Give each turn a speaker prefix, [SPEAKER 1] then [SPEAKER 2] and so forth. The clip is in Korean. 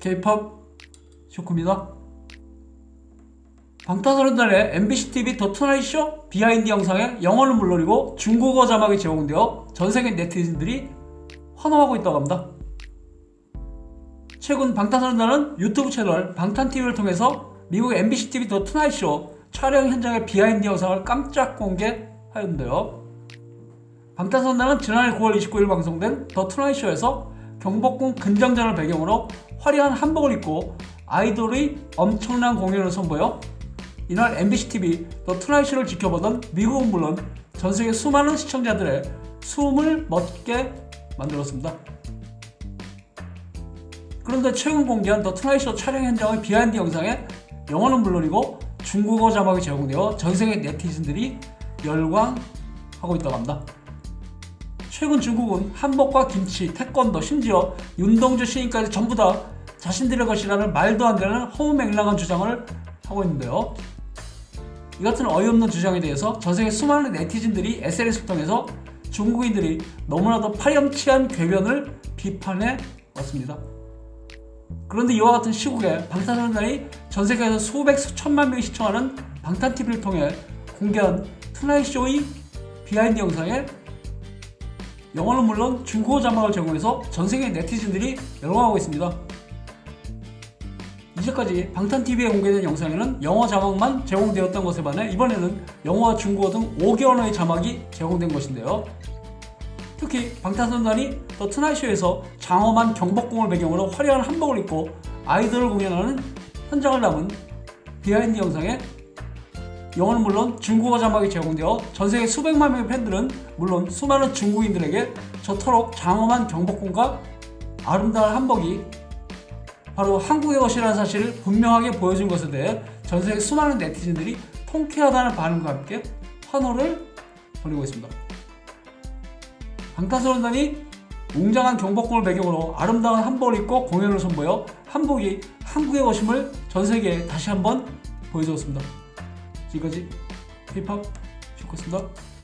[SPEAKER 1] K-팝 쇼크입니다. 방탄소년단의 MBC TV 더 투나잇 쇼 비하인드 영상에 영어는 물론이고 중국어 자막이 제공되어 전 세계 네티즌들이 환호하고 있다고 합니다. 최근 방탄소년단은 유튜브 채널 방탄TV를 통해서 미국 MBC TV 더 투나잇 쇼 촬영 현장의 비하인드 영상을 깜짝 공개하였는데요. 방탄소년단은 지난해 9월 29일 방송된 더 투나잇 쇼에서 경복궁 근정전을 배경으로 화려한 한복을 입고 아이돌의 엄청난 공연을 선보여 이날 MBC TV 더 투나잇 쇼를 지켜보던 미국은 물론 전 세계 수많은 시청자들의 숨을 멎게 만들었습니다. 그런데 최근 공개한 더 투나잇 쇼 촬영 현장의 비하인드 영상에 영어는 물론이고 중국어 자막이 제공되어 전 세계 네티즌들이 열광하고 있다고 합니다. 최근 중국은 한복과 김치, 태권도, 심지어 윤동주 시인까지 전부 다 자신들의 것이라는 말도 안 되는 허무맹랑한 주장을 하고 있는데요. 이 같은 어이없는 주장에 대해서 전 세계 수많은 네티즌들이 SNS를 통해서 중국인들이 너무나도 파렴치한 궤변을 비판해 왔습니다. 그런데 이와 같은 시국에 방탄소년단이 전 세계에서 수백 수천만 명이 시청하는 방탄TV를 통해 공개한 투나잇 쇼의 비하인드 영상에 영어는 물론 중국어 자막을 제공해서 전 세계 네티즌들이 열광하고 있습니다. 이제까지 방탄TV에 공개된 영상에는 영어 자막만 제공되었던 것에 반해 이번에는 영어와 중국어 등 5개 언어의 자막이 제공된 것인데요. 특히 방탄소년단이 더 투나잇쇼에서 장엄한 경복궁을 배경으로 화려한 한복을 입고 아이돌을 공연하는 현장을 담은 비하인드 영상에 영어는 물론 중국어 자막이 제공되어 전 세계 수백만 명의 팬들은 물론 수많은 중국인들에게 저토록 장엄한 경복궁과 아름다운 한복이 바로 한국의 것이라는 사실을 분명하게 보여준 것에 대해 전 세계 수많은 네티즌들이 통쾌하다는 반응과 함께 환호를 보내고 있습니다. 방탄소년단이 웅장한 경복궁을 배경으로 아름다운 한복을 입고 공연을 선보여 한복이 한국의 것임을 전 세계에 다시 한번 보여주었습니다. 지금까지 힙합 쇼크였습니다.